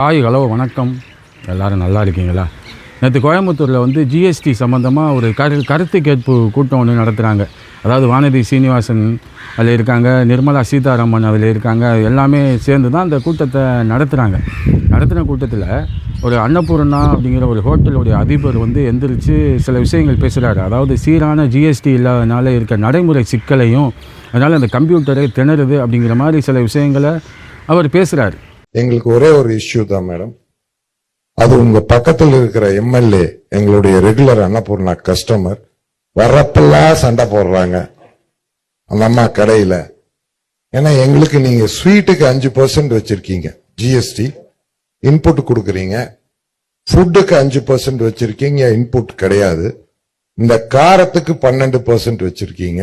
Hi hello வணக்கம். எல்லாரும் நல்லா இருக்கீங்களா? நேற்று கோயம்புத்தூரில் வந்து ஜிஎஸ்டி சம்மந்தமாக ஒரு கரு கருத்து கேட்பு கூட்டம் ஒன்று நடத்துகிறாங்க அதாவது வானதி சீனிவாசன் அதில் இருக்காங்க நிர்மலா சீதாராமன் அதில் இருக்காங்க எல்லாமே சேர்ந்து தான் அந்த கூட்டத்தை நடத்துகிறாங்க நடத்தின கூட்டத்தில் ஒரு அன்னபூர்ணா அப்படிங்கிற ஒரு ஹோட்டலுடைய அதிபர் வந்து எந்திரிச்சு சில விஷயங்கள் பேசுகிறாரு அதாவது சீரான ஜிஎஸ்டி இல்லாதனால இருக்க நடைமுறை சிக்கலையும் அதனால் அந்த கம்ப்யூட்டரே திணறுது அப்படிங்கிற மாதிரி சில விஷயங்களை அவர் பேசுகிறாரு எங்களுக்கு ஒரே ஒரு இஷ்யூ தான் மேடம் அது உங்க பக்கத்தில் இருக்கிற எம்எல்ஏ எங்களுடைய ரெகுலர் அன்னபூர்ணா கஸ்டமர் வர்றப்பெல்லாம் சண்டை போடுறாங்க. அந்த அம்மா கடையில. ஏன்னா எங்களுக்கு நீங்க ஸ்வீட்டுக்கு அஞ்சு பர்சன்ட் வச்சிருக்கீங்க ஜிஎஸ்டி இன்புட் கொடுக்குறீங்க. ஃபுட்டுக்கு அஞ்சு பர்சன்ட் வச்சிருக்கீங்க இன்புட் கிடையாது. இந்த காரத்துக்கு பன்னெண்டு பர்சன்ட் வச்சிருக்கீங்க.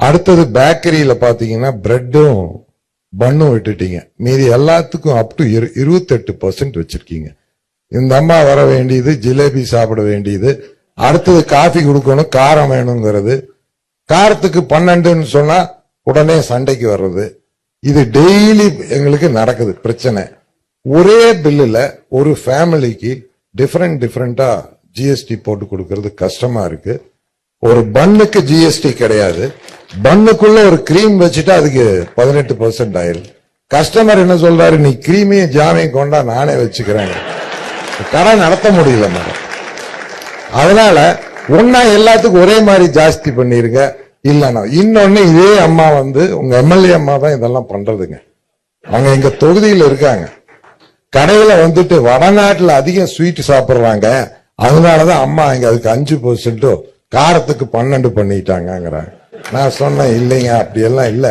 அடுத்தது பேக்கரியில பாத்தீங்கன்னா பிரெட்டும் பண்ணும் விட்டுட்டீங்க. மீதி எல்லாத்துக்கும் அப் டு இருபத்தெட்டு பர்சன்ட் வச்சிருக்கீங்க. இந்த அம்மா வர வேண்டியது ஜிலேபி சாப்பிட வேண்டியது அடுத்தது காஃபி கொடுக்கணும் காரம் வேணுங்கிறது. காரத்துக்கு பன்னெண்டுன்னு சொன்னா உடனே சண்டைக்கு வர்றது. இது டெய்லி எங்களுக்கு நடக்குது பிரச்சனை. ஒரே பில்லுல ஒரு ஃபேமிலிக்கு டிஃப்ரெண்ட் டிஃப்ரெண்டா ஜிஎஸ்டி போட்டு கொடுக்கறது கஷ்டமா இருக்கு. ஒரு பன்னுக்கு ஜிஎஸ்டி கிடையாது. பன்னுக்குள்ள ஒரு கிரீம் வச்சுட்டா அதுக்கு பதினெட்டு பர்சன்ட் ஆயிரும் கஸ்டமர் என்ன சொல்றாரு நீ கிரீமையும் ஜாமையும் கொண்டா நானே வச்சுக்கிறேன். கடை நடத்த முடியல மேடம். அதனால ஒன்னா எல்லாத்துக்கும் ஒரே மாதிரி ஜாஸ்தி பண்ணிருங்க. இல்லைன்னா இன்னொன்னு இதே அம்மா வந்து உங்க எம்எல்ஏ அம்மா தான் இதெல்லாம் பண்றதுங்க. அவங்க எங்க தொகுதியில் இருக்காங்க. கடையில வந்துட்டு வடநாட்டுல அதிகம் ஸ்வீட் சாப்பிடுறாங்க. அதனாலதான் அம்மா இங்க அதுக்கு அஞ்சு பர்சன்ட்டோ காரத்துக்கு பன்னெண்டு பண்ணிட்டாங்கங்கிறாங்க. நான் சொன்னேன் இல்லைங்க அப்படியெல்லாம் இல்ல.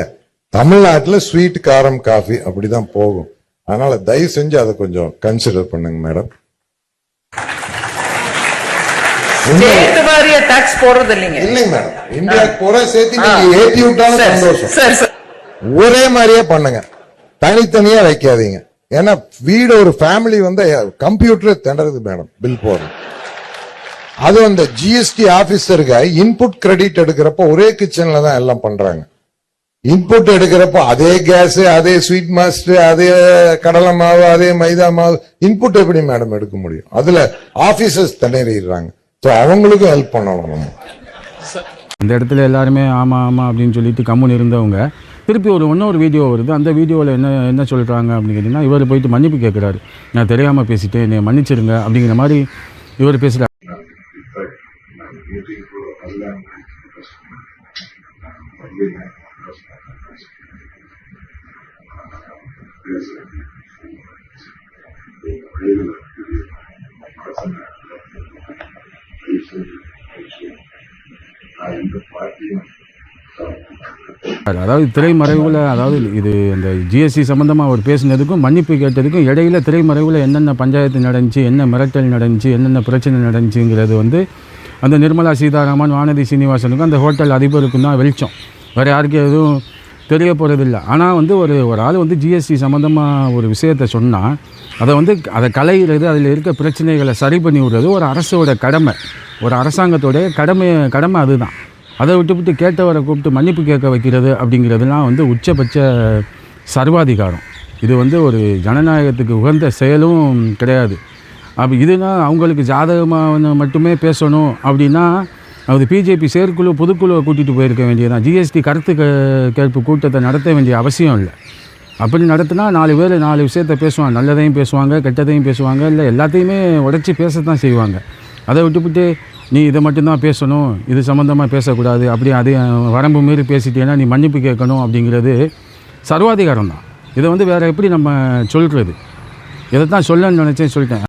தமிழ்நாட்டுல ஸ்வீட் காரம் காஃபி அப்படிதான் போகும். அதனால தயவு செஞ்சு அதை கொஞ்சம் கன்சிடர் பண்ணுங்க மேடம் ஒரே மாதிரியே பண்ணுங்க. தனித்தனியா வைக்காதீங்க. ஏன்னா வீடு ஒரு ஃபேமிலி வந்து கம்ப்யூட்டர் திணறுது மேடம் பில் போடுறது அது அந்த ஜிஎஸ்டி ஆபீசருக்கு இன்புட் கிரெடிட் எடுக்கிறப்ப ஒரே கிச்சன்ல தான் எல்லாம் பண்றாங்க. இன்புட் எடுக்கிறப்ப அதே கேஸ் அதே ஸ்வீட் மாஸ்டர் அதே கடலை மாவு அதே மைதா மாவு இன்புட் எப்படி மேடம் எடுக்க முடியும்? அதுல ஆபீசர்ஸ் திணறிடுறாங்க. ஸோ அவங்களுக்கும் ஹெல்ப் பண்ணணும். நம்ம இந்த இடத்துல எல்லாருமே ஆமாம் ஆமாம் அப்படின்னு சொல்லிட்டு கம்முன்னு இருந்தவங்க திருப்பி ஒரு இன்னொரு வீடியோ வருது. அந்த வீடியோவில் என்ன என்ன சொல்கிறாங்க அப்படின்னு கேட்டிங்கன்னா இவர் போயிட்டு மன்னிப்பு கேட்குறாரு நான் தெரியாமல் பேசிட்டேன் என்னை மன்னிச்சிருங்க அப்படிங்கிற மாதிரி இவர் பேசுகிறார் அதாவது திரைமறைவில் அதாவது இது இந்த ஜிஎஸ்டி சம்மந்தமாக அவர் பேசினதுக்கும் மன்னிப்பு கேட்டதுக்கும் இடையில திரைமறைவில் என்னென்ன பஞ்சாயத்து நடந்துச்சு என்ன மிரட்டல் நடந்துச்சு என்னென்ன பிரச்சனை நடந்துச்சுங்கிறது வந்து அந்த நிர்மலா சீதாராமன் வானதி சீனிவாசனுக்கும் அந்த ஹோட்டல் அதிபருக்கும் தான் வெளிச்சம். வேறு யாருக்கும் எதுவும் தெரிய போகிறதில்ல ஆனால் வந்து ஒரு ஒரு ஆள் வந்து ஜிஎஸ்டி சம்மந்தமாக ஒரு விஷயத்தை சொன்னால் அதை வந்து அதை கலைகிறது அதில் இருக்க பிரச்சனைகளை சரி பண்ணி விடுறது ஒரு அரசோட கடமை. ஒரு அரசாங்கத்தோடைய கடமை கடமை அதுதான். அதை விட்டுவிட்டு கேட்டவரை கூப்பிட்டு மன்னிப்பு கேட்க வைக்கிறது அப்படிங்கிறதுலாம் வந்து உச்சபட்ச சர்வாதிகாரம். இது வந்து ஒரு ஜனநாயகத்துக்கு உகந்த செயலும் கிடையாது. அப்போ இதுனா அவங்களுக்கு ஜாதகமாக மட்டுமே பேசணும் அப்படின்னா அது பிஜேபி செயற்குழு பொதுக்குழுவை கூட்டிகிட்டு போயிருக்க வேண்டியதான் ஜிஎஸ்டி கருத்து கேட்பு கூட்டத்தை நடத்த வேண்டிய அவசியம் இல்லை. அப்படி நடத்தினா நாலு பேர் நாலு விஷயத்த பேசுவாங்க. நல்லதையும் பேசுவாங்க கெட்டதையும் பேசுவாங்க இல்லை எல்லாத்தையுமே உடச்சி பேசத்தான் செய்வாங்க. அதை விட்டுவிட்டு நீ இதை மட்டும்தான் பேசணும் இது சம்மந்தமாக பேசக்கூடாது அப்படி அது வரம்பு மீறி பேசிட்டேன்னா நீ மன்னிப்பு கேட்கணும் அப்படிங்கிறது சர்வாதிகாரம் தான் இதை வந்து வேறு எப்படி நம்ம சொல்கிறது இதை தான் சொல்லணும்னு நினச்சேன் சொல்லிட்டேன்.